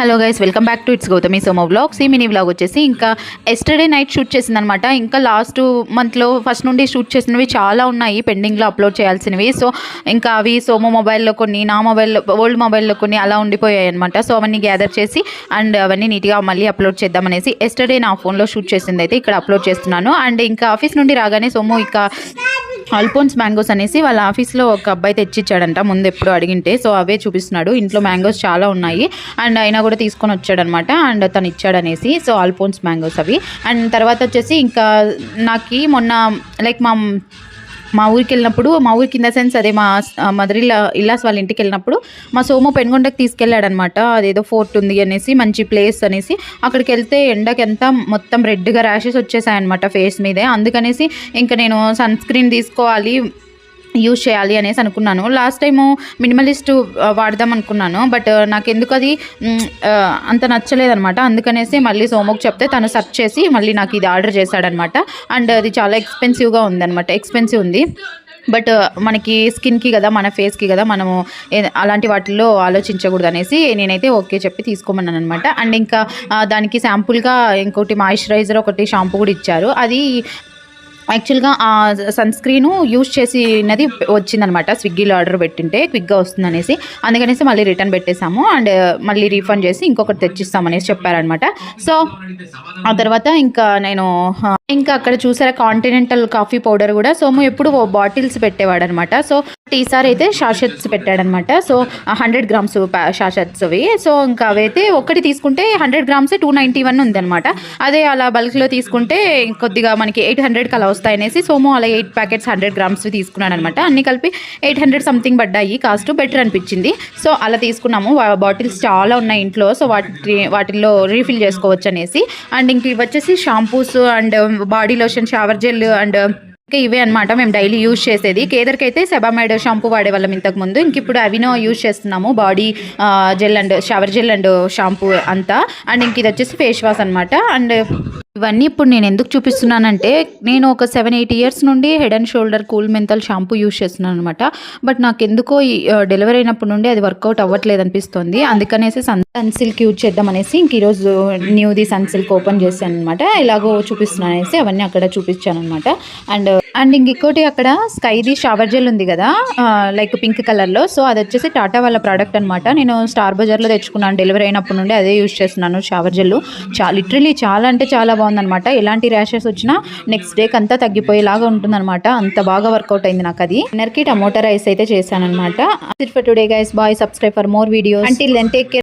Hello guys welcome back to it's Gautami సోమో blogs ఈ mini blog వచ్చేసి ఇంకా yesterday night shoot చేసిందనమాట ఇంకా లాస్ట్ మంత్లో ఫస్ట్ నుండి షూట్ చేసినవి చాలా ఉన్నాయి. పెండింగ్లో అప్లోడ్ చేయాల్సినవి. సో ఇంకా అవి సోమో మొబైల్లో కొన్ని నా మొబైల్లో ఓల్డ్ మొబైల్లో కొన్ని అలా ఉండిపోయాయి అనమాట సో అవన్నీ గ్యాదర్ చేసి అండ్ అవన్నీ నీట్గా మళ్ళీ అప్లోడ్ చేద్దామనేసి ఎస్టర్డే నా ఫోన్లో షూట్ చేసింది అయితే ఇక్కడ అప్లోడ్ చేస్తున్నాను. అండ్ ఇంకా ఆఫీస్ నుండి రాగానే సోమో ఇంకా అల్పోన్స్ మ్యాంగోస్ అనేసి వాళ్ళ ఆఫీస్లో ఒక అబ్బాయి తెచ్చిచ్చాడంట ముందు ఎప్పుడు అడిగింటే. సో అవే చూపిస్తున్నాడు. ఇంట్లో మ్యాంగోస్ చాలా ఉన్నాయి. అండ్ అయినా కూడా తీసుకొని వచ్చాడనమాట. అండ్ తను ఇచ్చాడనేసి. సో అల్పోన్స్ మ్యాంగోస్ అవి. అండ్ తర్వాత వచ్చేసి ఇంకా నాకు మొన్న లైక్ మా మా ఊరికి వెళ్ళినప్పుడు మా ఊరికి ఇన్ ద సెన్స్ అదే మా మదర్ ఇల్లా ఇల్లాస్ వాళ్ళ ఇంటికి వెళ్ళినప్పుడు మా సోము పెనుగొండకి తీసుకెళ్ళాడనమాట అదేదో ఫోర్ట్ ఉంది అనేసి మంచి ప్లేస్ అనేసి. అక్కడికి వెళ్తే ఎండకి ఎంత మొత్తం రెడ్గా ర్యాషెస్ వచ్చేసాయన్నమాట ఫేస్ మీదే. అందుకనేసి ఇంకా నేను సన్ స్క్రీన్ తీసుకోవాలి. యూజ్ చేయాలి అనేసి అనుకున్నాను. లాస్ట్ టైము మినిమలిస్ట్ వాడదాం అనుకున్నాను. బట్ uh, నాకు ఎందుకు అది uh, అంత నచ్చలేదనమాట అందుకనేసి మళ్ళీ సోమోకి చెప్తే తను సెర్చ్ చేసి మళ్ళీ నాకు ఇది ఆర్డర్ చేశాడనమాట అండ్ uh, అది చాలా ఎక్స్పెన్సివ్గా ఉందనమాట ఎక్స్పెన్సివ్ ఉంది. బట్ మనకి స్కిన్కి కదా మన ఫేస్కి కదా మనము అలాంటి వాటిల్లో ఆలోచించకూడదు అనేసి నేనైతే ఓకే చెప్పి తీసుకోమన్నాను అనమాట అండ్ ఇంకా దానికి శాంపుల్గా ఇంకోటి మాయిశ్చరైజర్ ఒకటి షాంపూ కూడా ఇచ్చారు. అది యాక్చువల్గా ఆ సన్ స్క్రీన్ యూజ్ చేసినది వచ్చిందనమాట. స్విగ్గీలో ఆర్డర్ పెట్టింటే క్విక్గా వస్తుంది అనేసి అందుకనేసి మళ్ళీ రిటర్న్ పెట్టేశాము. అండ్ uh, మళ్ళీ రీఫండ్ చేసి ఇంకొకటి తెచ్చిస్తామనేసి చెప్పారనమాట. సో ఆ తర్వాత ఇంకా నేను ఇంకా అక్కడ చూసారా కాంటినెంటల్ కాఫీ పౌడర్ కూడా. సోము ఎప్పుడు బాటిల్స్ పెట్టేవాడు అనమాట సో ఈసారి అయితే షాషెట్స్ పెట్టాడనమాట. సో హండ్రెడ్ గ్రామ్స్ షాషెట్స్ అవి సో ఇంకా అవైతే ఒకటి తీసుకుంటే hundred grams two ninety one ఉందనమాట. అదే అలా బల్క్లో తీసుకుంటే కొద్దిగా మనకి ఎయిట్ హండ్రెడ్కి అలా వస్తాయనేసి సోమో అలా ఎయిట్ ప్యాకెట్స్ హండ్రెడ్ గ్రామ్స్ తీసుకున్నాను అనమాట అన్ని కలిపి ఎయిట్ హండ్రెడ్ సంథింగ్ పడ్డాయి. కాస్ట్ బెటర్ అనిపించింది. సో అలా తీసుకున్నాము. బాటిల్స్ చాలా ఉన్నాయి ఇంట్లో. సో వాటి వాటిల్లో రీఫిల్ చేసుకోవచ్చు అనేసి అండ్ ఇంక ఇవి వచ్చేసి shampoos and body lotion shower gel and ఇంకా ఇవే అనమాట మేము డైలీ యూజ్ చేసేది. కేదర్కి అయితే సెబామైడ్ షాంపూ వాడేవాళ్ళం ఇంతకు ముందు. ఇంక ఇప్పుడు అవినో యూజ్ చేస్తున్నాము. Body gel and shower gel and shampoo అంతా. అండ్ ఇంక ఇది వచ్చేసి ఫేస్ వాష్ అనమాట అండ్ ఇవన్నీ ఇప్పుడు నేను ఎందుకు చూపిస్తున్నానంటే నేను ఒక సెవెన్ ఎయిట్ ఇయర్స్ నుండి head and shoulder cool menthol shampoo use చేస్తున్నాను అనమాట బట్ నాకు ఎందుకో డెలివరీ అయినప్పటి నుండి అది వర్కౌట్ అవ్వట్లేదు అనిపిస్తుంది. అందుకనేసి సన్ సన్ సిల్క్ యూజ్ చేద్దామనేసి ఇంక ఈరోజు న్యూది సన్ సిల్క్ ఓపెన్ చేశాను అనమాట ఇలాగో చూపిస్తున్నాను అనేసి అవన్నీ అక్కడ చూపించాను అనమాట అండ్ అండ్ ఇంకొకటి అక్కడ స్కైది షవర్ జెల్ ఉంది కదా లైక్ పింక్ కలర్లో సో అది వచ్చేసి టాటా వాళ్ళ ప్రోడక్ట్ అనమాట నేను స్టార్ బజార్లో తెచ్చుకున్నాను. డెలివరీ అయినప్పటి నుండి అదే యూజ్ చేస్తున్నాను షవర్ జెల్ చాలా లిటరలీ చాలా అంటే చాలా బాగుందన్నమాట. ఎలాంటి ర్యాషెస్ వచ్చినా నెక్స్ట్ డేకి అంతా తగ్గిపోయేలాగా ఉంటుందన్నమాట. అంత బాగా వర్కౌట్ అయింది నాకు అది డిన్నర్కి టమోటా రైస్ అయితే చేశాను అనమాట for today guys bye subscribe for more videos until then take care